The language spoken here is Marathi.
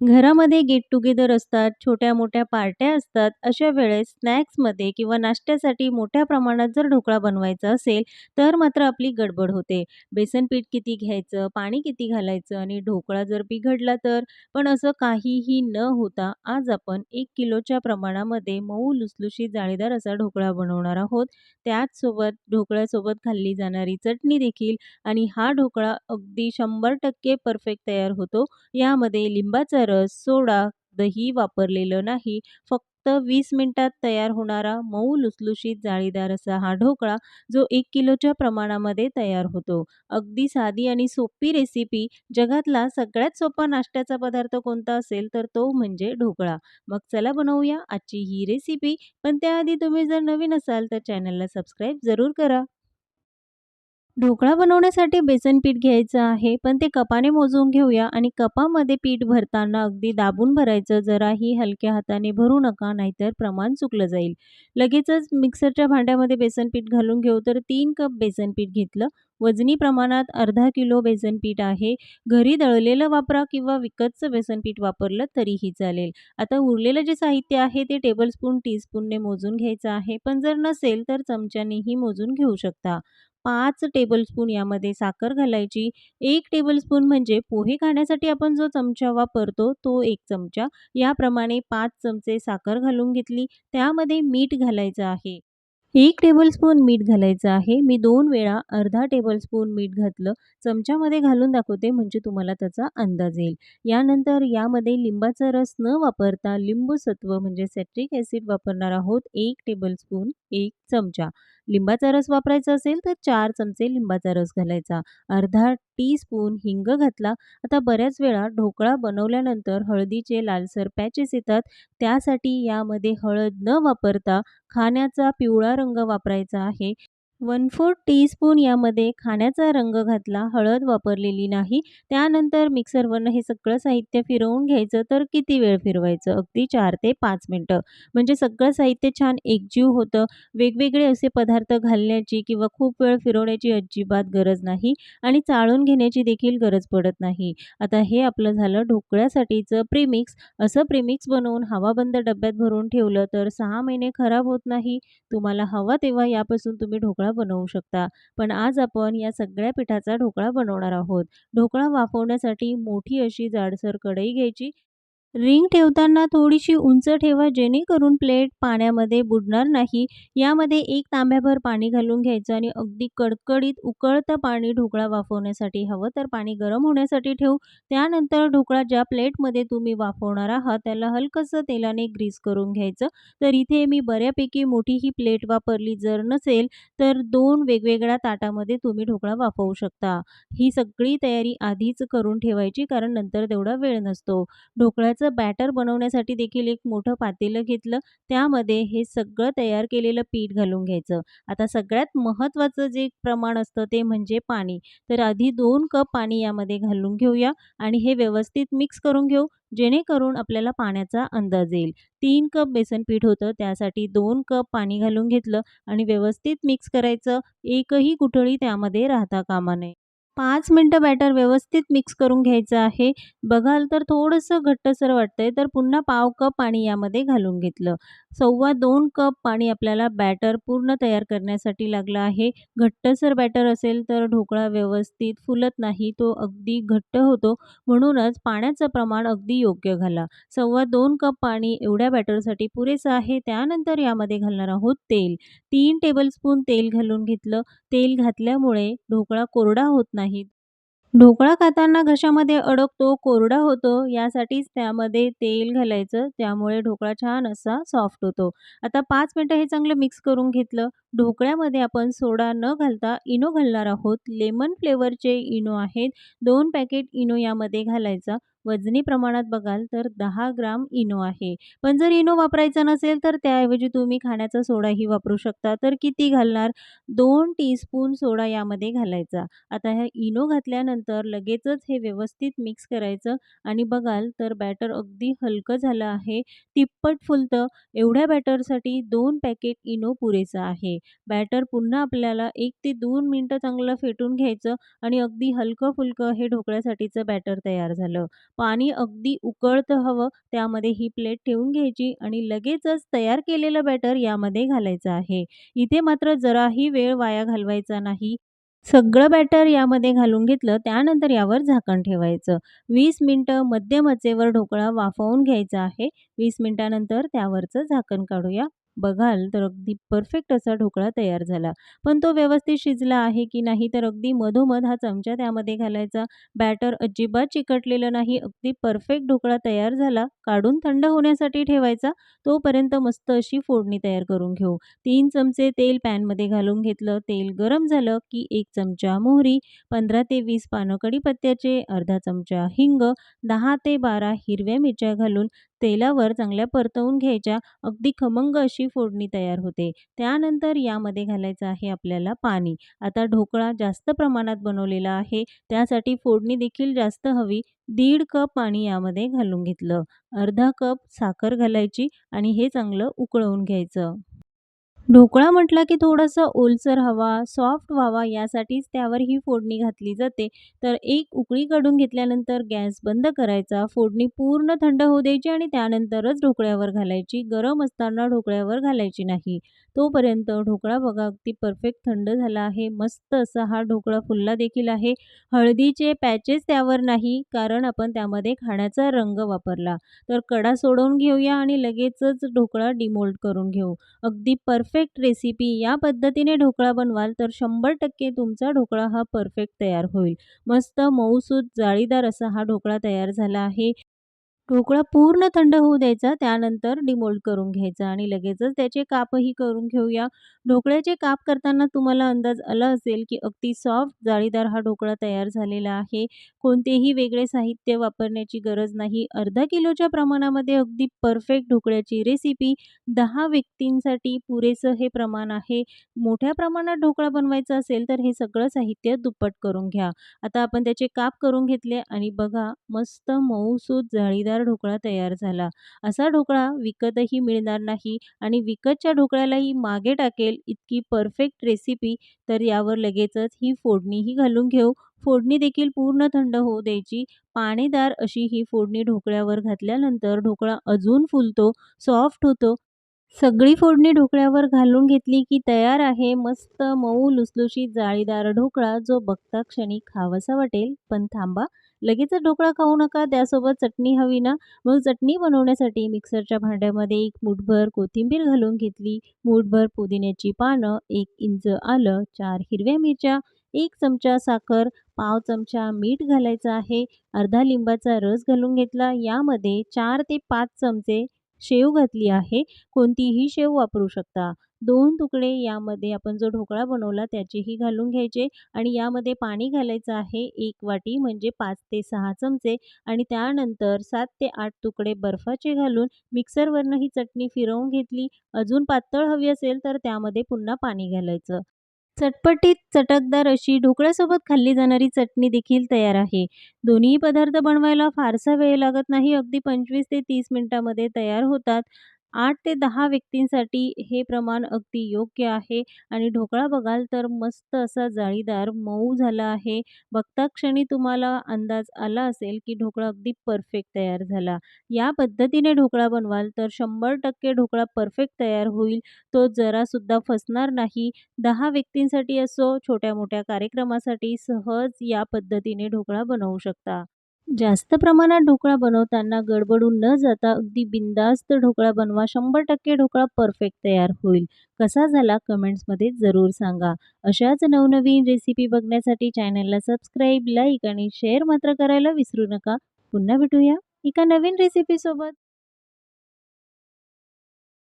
घरामध्ये गेट टुगेदर असतात, छोट्या-मोठ्या पार्ट्या असतात. अशा वेळेस स्नॅक्समध्ये किंवा नाश्त्यासाठी मोठ्या प्रमाणात जर ढोकळा बनवायचा असेल, तर मात्र आपली गडबड होते. बेसन पीठ किती घ्यायचं, पाणी किती घालायचं आणि ढोकळा जर बिघडला तर? पण असं काहीही न होता आज आपण एक किलोच्या प्रमाणामध्ये मऊ लुसलुशीत जाळीदार असा ढोकळा बनवणार आहोत. त्याचसोबत ढोकळ्यासोबत खाल्ली जाणारी चटणी देखील आणि हा ढोकळा अगदी 100% परफेक्ट तयार होतो. यामध्ये लिंबाचा रस, सोडा, दही वापरलेलं नाही. फक्त वीस मिनिटात तयार होणारा मऊ लुसलुशीत जाळीदार असा हा ढोकळा जो एक किलोच्या प्रमाणामध्ये तयार होतो. अगदी साधी आणि सोपी रेसिपी. जगातला सगळ्यात सोपा नाश्त्याचा पदार्थ कोणता असेल तर तो म्हणजे ढोकळा. मग चला बनवूया आजची ही रेसिपी. पण त्याआधी तुम्ही जर नवीन असाल तर चॅनलला सबस्क्राईब जरूर करा. ढोकळा बनवण्यासाठी बेसन पीठ घ्यायचं आहे, पण ते कपाने मोजून घेऊया आणि कपामध्ये पीठ भरताना अगदी दाबून भरायचं. जराही हलक्या हाताने भरू नका, नाहीतर प्रमाण चुकलं जाईल. लगेचच मिक्सरच्या भांड्यामध्ये बेसन पीठ घालून घेऊ. तर तीन कप बेसन पीठ घेतलं. वजनी प्रमाणात अर्धा किलो बेसन पीठ आहे. घरी दळलेलं वापरा किंवा विकतचं बेसन पीठ वापरलं तरीही चालेल. आता उरलेलं जे साहित्य आहे ते टेबलस्पून, टीस्पूनने मोजून घ्यायचं आहे. पण जर नसेल तर चमच्यानेही मोजून घेऊ शकता. पाच टेबलस्पून यामध्ये साखर घालायची. एक टेबलस्पून म्हणजे पोहे खाण्यासाठी आपण जो चमचा वापरतो तो एक चमचा. याप्रमाणे पाच चमचे साखर घालून घेतली. त्यामध्ये मीठ घालायचं आहे. एक टेबलस्पून मीठ घालायचं आहे. मी दोन वेळा अर्धा टेबलस्पून मीठ घातलं. चमच्यामध्ये घालून दाखवते म्हणजे तुम्हाला त्याचा अंदाज येईल. यानंतर यामध्ये लिंबाचा रस न वापरता लिंबूसत्व म्हणजे सॅट्रिक ॲसिड वापरणार आहोत. एक टेबलस्पून एक चमचा. लिंबाचा रस वापरायचा असेल तर चार चमचे लिंबाचा रस घालायचा. अर्धा टीस्पून हिंग घातला. आता बऱ्याच वेळा ढोकळा बनवल्यानंतर हळदीचे लालसर पॅचेस येतात. त्यासाठी यामध्ये हळद न वापरता खाण्याचा पिवळा रंग वापरायचा आहे. 1/4 टीस्पून यामध्ये खाण्याचा रंग घातला, हळद वापरलेली नाही. त्यानंतर मिक्सरवरनं हे सगळं साहित्य फिरवून घ्यायचं. तर किती वेळ फिरवायचं? अगदी चार ते पाच मिनटं म्हणजे सगळं साहित्य छान एकजीव होतं. वेगवेगळे असे पदार्थ घालण्याची किंवा खूप वेळ फिरवण्याची अजिबात गरज नाही आणि चाळून घेण्याची देखील गरज पडत नाही. आता हे आपलं झालं ढोकळ्यासाठीचं प्रीमिक्स. असं प्रीमिक्स बनवून हवाबंद डब्यात भरून ठेवलं तर सहा महिने खराब होत नाही. तुम्हाला हवा तेव्हा यापासून तुम्ही ढोकळा बनवू शकता. पण आज आपण या सगळ्या पिठाचा ढोकळा बनवणार आहोत. ढोकळा वाफवण्यासाठी मोठी अशी जाडसर कढई घ्यायची. रिंग ठेवताना थोडीशी उंच ठेवा जेणेकरून प्लेट पाण्यामध्ये बुडणार नाही. यामध्ये एक तांब्याभर पाणी घालून घ्यायचं आणि अगदी कडकडीत उकळतं पाणी ढोकळा वाफवण्यासाठी हवं तर पाणी गरम होण्यासाठी ठेवू. त्यानंतर ढोकळा ज्या प्लेटमध्ये तुम्ही वाफवणार आहात त्याला हलकसं तेलाने ग्रीस करून घ्यायचं. तर इथे मी बऱ्यापैकी मोठी ही प्लेट वापरली. जर नसेल तर दोन वेगवेगळ्या ताटामध्ये तुम्ही ढोकळा वाफवू शकता. ही सगळी तयारी आधीच करून ठेवायची कारण नंतर तेवढा वेळ नसतो. ढोकळ्याचं बॅटर बनवण्यासाठी देखील एक मोठं पातेलं घेतलं. त्यामध्ये हे सगळं तयार केलेलं पीठ घालून घ्यायचं. आता सगळ्यात महत्त्वाचं जे प्रमाण असतं ते म्हणजे पाणी. तर आधी दोन कप पाणी यामध्ये घालून घेऊया आणि हे व्यवस्थित मिक्स करून घेऊ जेणेकरून आपल्याला पाण्याचा अंदाज येईल. तीन कप बेसन पीठ होतं त्यासाठी दोन कप पाणी घालून घेतलं आणि व्यवस्थित मिक्स करायचं. एकही गुठळी त्यामध्ये राहता कामा नये. पाच मिनटं बॅटर व्यवस्थित मिक्स करून घ्यायचं आहे. बघाल तर थोडंसं घट्टसर आहे तर पुन्हा पाव कप पाणी यामध्ये घालून घेतलं. सव्वा दोन कप पाणी आपल्याला बॅटर पूर्ण तयार करण्यासाठी लागलं आहे. घट्टसर बॅटर असेल तर ढोकळा व्यवस्थित फुलत नाही. तो अगदी घट्ट होतो. म्हणूनच पाण्याचं प्रमाण अगदी योग्य घाला. सव्वा दोन कप पाणी एवढ्या बॅटरसाठी पुरेसं आहे. त्यानंतर यामध्ये घालणार आहोत तेल. तीन टेबलस्पून तेल घालून घेतलं. तेल घातल्यामुळे ढोकळा कोरडा होत नाही. ढोकळा खाताना घशामध्ये अडकतो, कोरडा होतो यासाठीच त्यामध्ये तेल घालायचं. त्यामुळे ढोकळा छान असा सॉफ्ट होतो. आता पाच मिनटं हे चांगलं मिक्स करून घेतलं. ढोकळ्यामध्ये आपण सोडा न घालता इनो घालणार आहोत. लेमन फ्लेवरचे इनो आहेत. दोन पॅकेट इनो यामध्ये घालायचा. वजनी प्रमाणात बघाल तर दहा ग्राम इनो आहे. पण जर इनो वापरायचा नसेल तर त्याऐवजी तुम्ही खाण्याचा सोडाही वापरू शकता. तर किती घालणार? दोन टीस्पून सोडा यामध्ये घालायचा. आता ह्या इनो घातल्यानंतर लगेचच हे व्यवस्थित मिक्स करायचं आणि बघाल तर बॅटर अगदी हलकं झालं आहे. तिप्पट फुलतं. एवढ्या बॅटरसाठी दोन पॅकेट इनो पुरेसा आहे. बॅटर पुन्हा आपल्याला एक ते दोन मिनटं चांगलं फेटून घ्यायचं आणि अगदी हलकं-फुलकं हे ढोकळ्यासाठीचं बॅटर तयार झालं. पाणी अगदी उकळतं हवं त्यामध्ये ही प्लेट ठेवून घ्यायची आणि लगेचच तयार केलेलं बॅटर यामध्ये घालायचं आहे. इथे मात्र जराही वेळ वाया घालवायचा नाही. सगळं बॅटर यामध्ये घालून घेतलं त्यानंतर यावर झाकण ठेवायचं. वीस मिनटं मध्यम आचेवर ढोकळा वाफवून घ्यायचा आहे. वीस मिनटानंतर त्यावरचं झाकण काढूया. बघाल तर अगदी परफेक्ट असा ढोकळा तयार झाला. पण तो व्यवस्थित शिजला आहे की नाही तर अगदी मधोमध हा चमचा त्यामध्ये घालायचा. बॅटर अजिबात चिकटलेलं नाही. अगदी परफेक्ट ढोकळा तयार झाला. काढून थंड होण्यासाठी ठेवायचा. तोपर्यंत मस्त अशी फोडणी तयार करून घेऊ. तीन चमचे तेल पॅनमध्ये घालून घेतलं. तेल गरम झालं की एक चमचा मोहरी, 15 ते वीस पानं कढीपत्त्याचे, अर्धा चमचा हिंग, दहा ते 12 हिरव्या मिरच्या घालून तेलावर चांगल्या परतवून घ्यायच्या. अगदी खमंग अशी फोडणी तयार होते. त्यानंतर यामध्ये घालायचं आहे आपल्याला पाणी. आता ढोकळा जास्त प्रमाणात बनवलेला आहे त्यासाठी फोडणी देखील जास्त हवी. दीड कप पाणी यामध्ये घालून घेतलं. अर्धा कप साखर घालायची आणि हे चांगलं उकळवून घ्यायचं. ढोकळा म्हटला की थोडंसं ओलसर हवा, सॉफ्ट व्हावा यासाठीच त्यावर ही फोडणी घातली जाते. तर एक उकळी काढून घेतल्यानंतर गॅस बंद करायचा. फोडणी पूर्ण थंड होऊ द्यायची आणि त्यानंतरच ढोकळ्यावर घालायची. गरम असताना ढोकळ्यावर घालायची नाही. तोपर्यंत ढोकळा बघा अगदी परफेक्ट थंड झाला आहे. मस्त असा हा ढोकळा फुलला देखील आहे. हळदीचे पॅचेस त्यावर नाही कारण आपण त्यामध्ये खाण्याचा रंग वापरला. तर कडा सोडवून घेऊया आणि लगेचच ढोकळा डिमोल्ड करून घेऊ. अगदी परफेक्ट परफेक्ट रेसिपी या पद्धतीने ढोकळा बनवाल तर 100% तुमचा ढोकळा हा परफेक्ट तयार होईल. मस्त मऊसूत जाळीदार असा हा ढोकळा तयार झाला आहे. ढोकळा पूर्ण थंड होऊ द्यायचा. त्यानंतर डिमोल्ड करून घ्यायचा आणि लगेचच त्याचे कापही करून घेऊया. ढोकळ्याचे काप करताना तुम्हाला अंदाज आला असेल की अगदी सॉफ्ट जाळीदार हा ढोकळा तयार झालेला आहे. कोणतेही वेगळे साहित्य वापरण्याची गरज नाही. अर्धा किलोच्या प्रमाणामध्ये अगदी परफेक्ट ढोकळ्याची रेसिपी. दहा व्यक्तींसाठी पुरेसं हे प्रमाण आहे. मोठ्या प्रमाणात ढोकळा बनवायचा असेल तर हे सगळं साहित्य दुप्पट करून घ्या. आता आपण त्याचे काप करून घेतले आणि बघा मस्त मऊसूत जाळीदार ढोकळा तयार झाला. असा ढोकळा विकतही मिळणार नाही आणि विकतच्या ढोकळ्यालाही मागे टाकेल इतकी परफेक्ट रेसिपी. तर यावर लगेचच ही फोडणीही घालून घेऊ. फोडणी देखील पूर्ण थंड होऊ द्यायची. पाणीदार अशी ही फोडणी ढोकळ्यावर घातल्यानंतर ढोकळा अजून फुलतो, सॉफ्ट होतो. सगळी फोडणी ढोकळ्यावर घालून घेतली की तयार आहे मस्त मऊ लुसलुशीत जाळीदार ढोकळा जो बघता क्षणी खावासा वाटेल. पण थांबा, लगेचच ढोकळा खाऊ नका. त्यासोबत चटणी हवी ना? मग चटणी बनवण्यासाठी मिक्सरच्या भांड्यामध्ये एक मूठभर कोथिंबीर घालून घेतली, मूठभर पुदिन्याची पानं, एक इंच आलं, चार हिरव्या मिरच्या, एक चमचा साखर, पाव चमचा मीठ घालायचं आहे. अर्धा लिंबाचा रस घालून घेतला. यामध्ये चार ते पाच चमचे शेव घातली आहे. कोणतीही शेव वापरू शकता. दोन तुकडे यामध्ये आपण जो ढोकळा बनवला त्याचेही घालून घ्यायचे आणि यामध्ये पाणी घालायचं आहे एक वाटी म्हणजे पाच ते सहा चमचे आणि त्यानंतर सात ते आठ तुकडे बर्फाचे घालून मिक्सरवरनं ही चटणी फिरवून घेतली. अजून पातळ हवी असेल तर त्यामध्ये पुन्हा पाणी घालायचं. चटपटीत, चटकदार अशी ढोकळ्यासोबत खाल्ली जाणारी चटणी देखील तयार आहे. दोन्ही पदार्थ बनवायला फारसा वेळ लागत नाही. अगदी 25 ते तीस मिनिटामध्ये तयार होतात. आठ ते दहा व्यक्तींसाठी हे प्रमाण अगदी योग्य आहे आणि ढोकळा बघाल तर मस्त असा जाळीदार, मऊ झाला आहे. बघता क्षणी तुम्हाला अंदाज आला असेल की ढोकळा अगदी परफेक्ट तयार झाला. या पद्धतीने ढोकळा बनवाल तर 100% ढोकळा परफेक्ट तयार होईल. तो जरासुद्धा फसणार नाही. दहा व्यक्तींसाठी असो, छोट्या-मोठ्या कार्यक्रमासाठी सहज या पद्धतीने ढोकळा बनवू शकता. जास्त प्रमाणात ढोकळा बनवताना गडबडून न जाता अगदी बिंदास्त ढोकळा बनवा. 100% ढोकळा परफेक्ट तयार होईल. कसा झाला कमेंट्समध्ये जरूर सांगा. अशाच नवनवीन रेसिपी बघण्यासाठी चॅनलला सबस्क्राईब, लाईक आणि शेअर मात्र करायला विसरू नका. पुन्हा भेटूया एका नवीन रेसिपीसोबत.